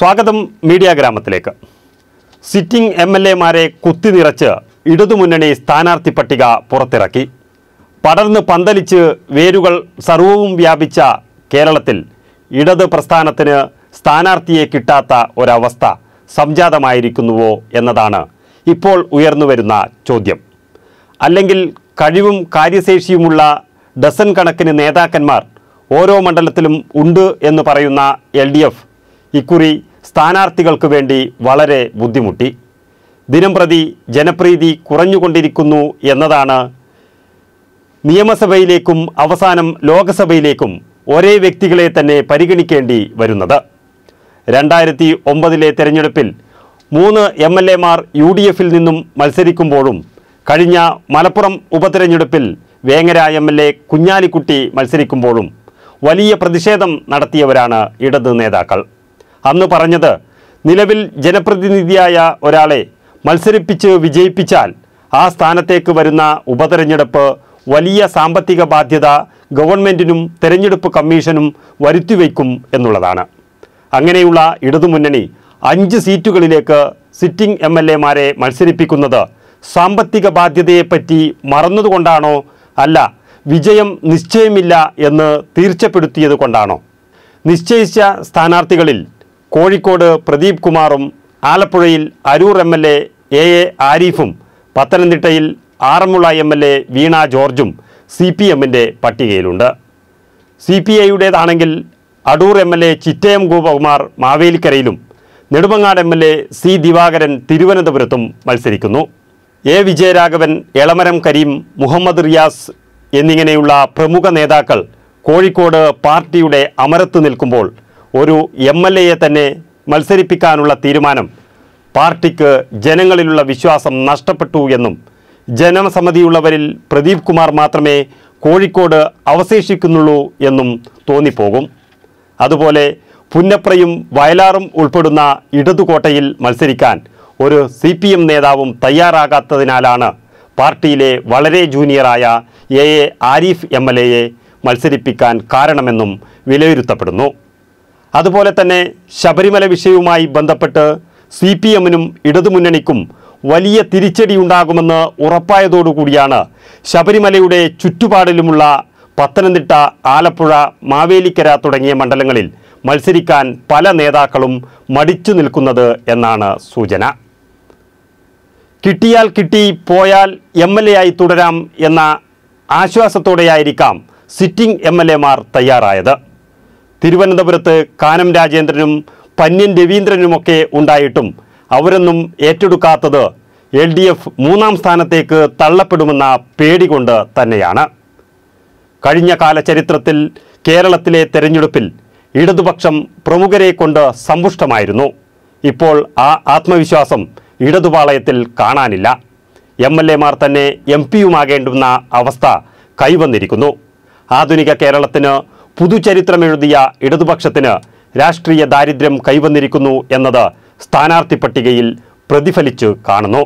സ്വാഗതം മീഡിയ ഗ്രാമത്തിലേക്ക്. Sitting M L എമാരെ കുത്തിനിറച്ച് ഇടതുമുന്നണി സ്ഥാനാർത്ഥി പട്ടിക പുറത്തിറക്കി. പടർന്ന് പന്തലിച്ച് വേരുകൾ സർവവും വ്യാപിച്ച കേരളത്തിൽ ഇടത് പ്രസ്ഥാനത്തിന് സ്ഥാനാർത്ഥിയെ കിട്ടാത്ത ഒരവസ്ഥ സംജാതമായിരിക്കുന്നുവോ എന്നതാണ് ഇപ്പോൾ ഉയർന്നുവരുന്ന ചോദ്യം. അല്ലെങ്കിൽ കഴിവും കാര്യശേഷിയുമുള്ള ഡസൻ കണക്കിന് നേതാക്കന്മാർ ഓരോ മണ്ഡലത്തിലും ഉണ്ട് എന്ന് പറയുന്ന എൽ ഡി എഫ് ഇക്കുറി സ്ഥാനാർത്ഥികൾക്ക് വേണ്ടി വളരെ ബുദ്ധിമുട്ടി. ദിനംപ്രതി ജനപ്രീതി കുറഞ്ഞുകൊണ്ടിരിക്കുന്നു എന്നതാണ് നിയമസഭയിലേക്കും അവസാനം ലോകസഭയിലേക്കും ഒരേ വ്യക്തികളെ തന്നെ പരിഗണിക്കേണ്ടി വരുന്നത്. രണ്ടായിരത്തി ഒമ്പതിലെ തെരഞ്ഞെടുപ്പിൽ മൂന്ന് എം എൽ എമാർ യു ഡി എഫിൽ നിന്നും മത്സരിക്കുമ്പോഴും കഴിഞ്ഞ മലപ്പുറം ഉപതെരഞ്ഞെടുപ്പിൽ Vengara M L A Kunhalikutty മത്സരിക്കുമ്പോഴും വലിയ പ്രതിഷേധം നടത്തിയവരാണ് ഇടത് നേതാക്കൾ. അന്ന് പറഞ്ഞത് നിലവിൽ ജനപ്രതിനിധിയായ ഒരാളെ മത്സരിപ്പിച്ച് വിജയിപ്പിച്ചാൽ ആ സ്ഥാനത്തേക്ക് വരുന്ന ഉപതെരഞ്ഞെടുപ്പ് വലിയ സാമ്പത്തിക ബാധ്യത ഗവൺമെന്റിനും തെരഞ്ഞെടുപ്പ് കമ്മീഷനും വരുത്തിവെക്കും എന്നുള്ളതാണ്. അങ്ങനെയുള്ള ഇടതുമുന്നണി അഞ്ച് സീറ്റുകളിലേക്ക് സിറ്റിംഗ് എം എൽ എമാരെ മത്സരിപ്പിക്കുന്നത് സാമ്പത്തിക ബാധ്യതയെപ്പറ്റി മറന്നതുകൊണ്ടാണോ അല്ല വിജയം നിശ്ചയമില്ല എന്ന് തീർച്ചപ്പെടുത്തിയത് കൊണ്ടാണോ നിശ്ചയിച്ച സ്ഥാനാർത്ഥികളിൽ കോഴിക്കോട് പ്രദീപ് കുമാറും ആലപ്പുഴയിൽ Aroor M L A A A ആരിഫും പത്തനംതിട്ടയിൽ Aranmula M L A Veena ജോർജും സി പി എമ്മിന്റെ പട്ടികയിലുണ്ട്. C P ഐയുടേതാണെങ്കിൽ Adoor M L A Chittayam Gopakumar മാവേലിക്കരയിലും Nedumangad M L A C Divakaran തിരുവനന്തപുരത്തും മത്സരിക്കുന്നു. എ വിജയരാഘവൻ എളമരം കരീം മുഹമ്മദ് റിയാസ് എന്നിങ്ങനെയുള്ള പ്രമുഖ നേതാക്കൾ കോഴിക്കോട് പാർട്ടിയുടെ അമരത്ത് നിൽക്കുമ്പോൾ ഒരു എം എൽ എയെ തന്നെ മത്സരിപ്പിക്കാനുള്ള തീരുമാനം പാർട്ടിക്ക് ജനങ്ങളിലുള്ള വിശ്വാസം നഷ്ടപ്പെട്ടു എന്നും ജനസമിതിയുള്ളവരിൽ പ്രദീപ് കുമാർ മാത്രമേ കോഴിക്കോട് അവശേഷിക്കുന്നുള്ളൂ എന്നും തോന്നിപ്പോകും. അതുപോലെ പുന്നപ്രയും വയലാറും ഉൾപ്പെടുന്ന ഇടതുകോട്ടയിൽ മത്സരിക്കാൻ ഒരു സി പി എം നേതാവും തയ്യാറാകാത്തതിനാലാണ് പാർട്ടിയിലെ വളരെ ജൂനിയറായ A A Arif M L എയെ മത്സരിപ്പിക്കാൻ കാരണമെന്നും വിലയിരുത്തപ്പെടുന്നു. അതുപോലെ തന്നെ ശബരിമല വിഷയവുമായി ബന്ധപ്പെട്ട് സി പി എമ്മിനും ഇടതുമുന്നണിക്കും വലിയ തിരിച്ചടിയുണ്ടാകുമെന്ന് ഉറപ്പായതോടുകൂടിയാണ് ശബരിമലയുടെ ചുറ്റുപാടിലുമുള്ള പത്തനംതിട്ട ആലപ്പുഴ മാവേലിക്കര തുടങ്ങിയ മണ്ഡലങ്ങളിൽ മത്സരിക്കാൻ പല നേതാക്കളും മടിച്ചു നിൽക്കുന്നത് എന്നാണ് സൂചന. കിട്ടിയാൽ കിട്ടി പോയാൽ എം എൽ എ ആയി തുടരാം എന്ന ആശ്വാസത്തോടെയായിരിക്കാം സിറ്റിംഗ് എം എൽ എമാർ തയ്യാറായത്. തിരുവനന്തപുരത്ത് കാനം രാജേന്ദ്രനും പന്യൻ രവീന്ദ്രനുമൊക്കെ ഉണ്ടായിട്ടും അവരൊന്നും ഏറ്റെടുക്കാത്തത് എൽ ഡി എഫ് മൂന്നാം സ്ഥാനത്തേക്ക് തള്ളപ്പെടുമെന്ന പേടി കൊണ്ട് തന്നെയാണ്. കഴിഞ്ഞ കാല ചരിത്രത്തിൽ കേരളത്തിലെ തെരഞ്ഞെടുപ്പിൽ ഇടതുപക്ഷം പ്രമുഖരെ കൊണ്ട് സമ്പുഷ്ടമായിരുന്നു. ഇപ്പോൾ ആ ആത്മവിശ്വാസം ഇടതുപാളയത്തിൽ കാണാനില്ല. എം എൽ എമാർ തന്നെ എം പിയുമാകേണ്ടുന്ന അവസ്ഥ കൈവന്നിരിക്കുന്നു. ആധുനിക കേരളത്തിന് പുതുചരിത്രമെഴുതിയ ഇടതുപക്ഷത്തിന് രാഷ്ട്രീയ ദാരിദ്ര്യം കൈവന്നിരിക്കുന്നു എന്നത് സ്ഥാനാർത്ഥി പട്ടികയിൽ പ്രതിഫലിച്ചു കാണുന്നു.